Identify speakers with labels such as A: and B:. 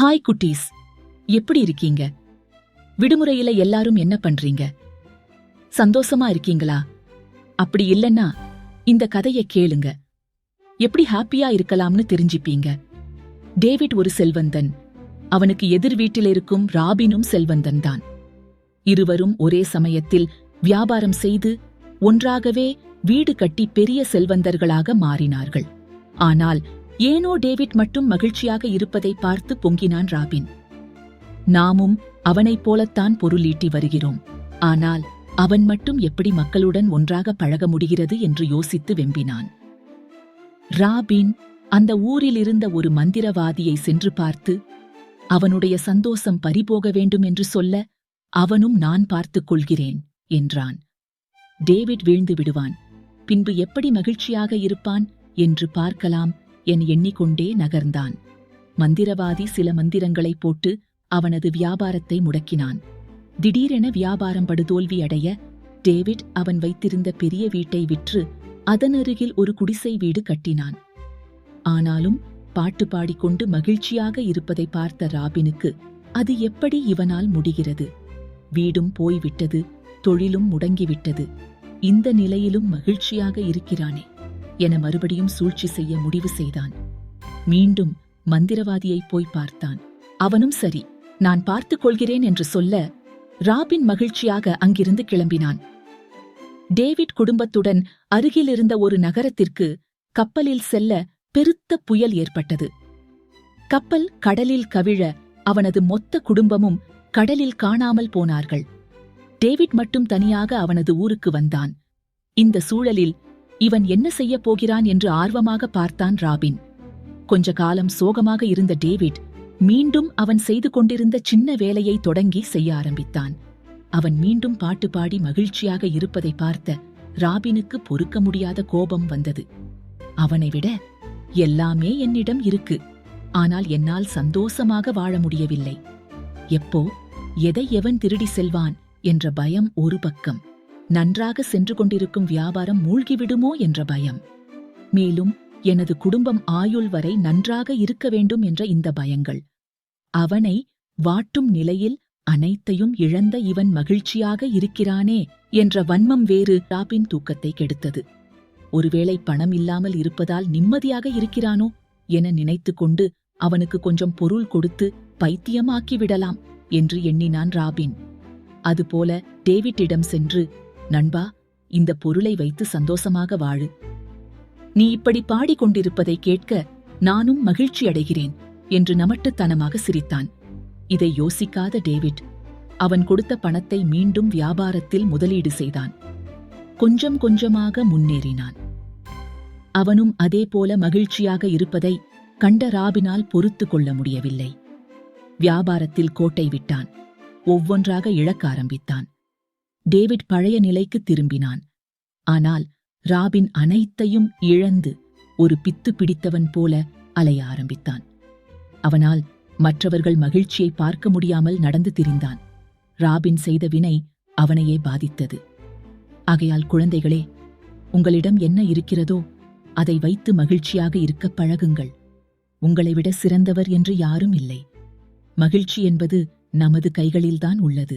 A: Hi குட்டீஸ். எப்படி இருக்கீங்க? விடுமுறையில எல்லாரும் என்ன பண்றீங்க? சந்தோஷமா இருக்கீங்களா? அப்படி இல்லைன்னா இந்த கதையை கேளுங்க. எப்படி ஹாப்பியா இருக்கலாம்னு தெரிஞ்சுப்பீங்க? டேவிட் ஒரு செல்வந்தன். அவனுக்கு எதிர் வீட்டில் இருக்கும் ராபினும் செல்வந்தன் தான். இருவரும் ஒரே சமயத்தில் வியாபாரம் செய்து ஒன்றாகவே வீடு கட்டி பெரிய செல்வந்தர்களாக மாறினார்கள். ஆனால் ஏனோ டேவிட் மட்டும் மகிழ்ச்சியாக இருப்பதை பார்த்து பொங்கினான் ராபின். நாமும் அவனைப் போலத்தான் பொருளீட்டி வருகிறோம். ஆனால் அவன் மட்டும் எப்படி மக்களுடன் ஒன்றாக பழக முடிகிறது என்று யோசித்து வெம்பினான். ராபின் அந்த ஊரில் இருந்த ஒரு மந்திரவாதியை சென்று பார்த்து அவனுடைய சந்தோஷம் பறிபோக வேண்டும் என்று சொல்ல அவனும் நான் பார்த்துக் கொள்கிறேன் என்றான். டேவிட் வீழ்ந்து விடுவான். பின்பு எப்படி மகிழ்ச்சியாக இருப்பான்? என்று பார்க்கலாம். என எண்ணிக்கொண்டே நகர்ந்தான். மந்திரவாதி சில மந்திரங்களை போட்டு அவனது வியாபாரத்தை முடக்கினான். திடீரென வியாபாரம் படுதோல்வி அடைய டேவிட் அவன் வைத்திருந்த பெரிய வீட்டை விற்று அதன் அருகில் ஒரு குடிசை வீடு கட்டினான். ஆனாலும் பாட்டு பாடிக்கொண்டு மகிழ்ச்சியாக இருப்பதை பார்த்த ராபினுக்கு அது எப்படி இவனால் முடிகிறது? வீடும் போய்விட்டது தொழிலும் முடங்கிவிட்டது. இந்த நிலையிலும் மகிழ்ச்சியாக இருக்கிறானே. என மறுபடியும் சூழ்ச்சி செய்ய முடிவு செய்தான். மீண்டும் மந்திரவாதியை போய் பார்த்தான். அவனும் சரி நான் பார்த்துக் கொள்கிறேன் என்று சொல்ல ராபின் மகிழ்ச்சியாக அங்கிருந்து கிளம்பினான். டேவிட் குடும்பத்துடன் அருகிலிருந்த ஒரு நகரத்திற்கு கப்பலில் செல்ல பெருத்த புயல் ஏற்பட்டது. கப்பல் கடலில் கவிழ அவனது மொத்த குடும்பமும் கடலில் காணாமல் போனார்கள். டேவிட் மட்டும் தனியாக அவனது ஊருக்கு வந்தான். இந்த சூழலில் இவன் என்ன செய்யப் போகிறான் என்று ஆர்வமாக பார்த்தான் ராபின். கொஞ்ச காலம் சோகமாக இருந்த டேவிட் மீண்டும் அவன் செய்து கொண்டிருந்த சின்ன வேலையை தொடங்கி செய்ய ஆரம்பித்தான். அவன் மீண்டும் பாட்டு பாடி மகிழ்ச்சியாக இருப்பதை பார்த்த ராபினுக்கு பொறுக்க முடியாத கோபம் வந்தது. அவனை விட எல்லாமே என்னிடம் இருக்கு. ஆனால் என்னால் சந்தோஷமாக வாழ முடியவில்லை. எப்போ எதை எவன் திருடி செல்வான் என்ற பயம் ஒரு பக்கம். நன்றாக சென்று கொண்டிருக்கும் வியாபாரம் மூழ்கிவிடுமோ என்ற பயம். மேலும் எனது குடும்பம் ஆயுள் வரை நன்றாக இருக்க வேண்டும் என்ற இந்த பயங்கள். அவனை வாட்டும் நிலையில் அனைத்தையும் இழந்த இவன் மகிழ்ச்சியாக இருக்கிறானே என்ற வன்மம் வேறு டாபின் தூக்கத்தை கெடுத்தது. ஒருவேளை பணம் இல்லாமல் இருப்பதால் நிம்மதியாக இருக்கிறானோ என நினைத்து கொண்டு அவனுக்கு கொஞ்சம் பொருள் கொடுத்து பைத்தியமாக்கிவிடலாம் என்று எண்ணினான் ராபின். அதுபோல டேவிட்டிடம் சென்று நண்பா இந்த பொருளை வைத்து சந்தோஷமாக வாழு. நீ இப்படி பாடிக்கொண்டிருப்பதை கேட்க நானும் மகிழ்ச்சி அடைகிறேன் என்று நமட்டுத்தனமாக சிரித்தான். இதை யோசிக்காத டேவிட் அவன் கொடுத்த பணத்தை மீண்டும் வியாபாரத்தில் முதலீடு செய்தான். கொஞ்சம் கொஞ்சமாக முன்னேறினான். அவனும் அதேபோல மகிழ்ச்சியாக இருப்பதை கண்ட ராபினால் பொறுத்து கொள்ள முடியவில்லை. வியாபாரத்தில் கோட்டை விட்டான். ஒவ்வொன்றாக இழக்க ஆரம்பித்தான். டேவிட் பழைய நிலைக்கு திரும்பினான். ஆனால் ராபின் அனைத்தையும் இழந்து ஒரு பித்து பிடித்தவன் போல அலைய ஆரம்பித்தான். அவனால் மற்றவர்கள் மகிழ்ச்சியை பார்க்க முடியாமல் நடந்து திரிந்தான். ராபின் செய்த வினை அவனையே பாதித்தது. ஆகையால் குழந்தைகளே உங்களிடம் என்ன இருக்கிறதோ அதை வைத்து மகிழ்ச்சியாக இருக்க பழகுங்கள். உங்களை விட சிறந்தவர் என்று யாரும் இல்லை. மகிழ்ச்சி என்பது நமது கைகளில்தான் உள்ளது.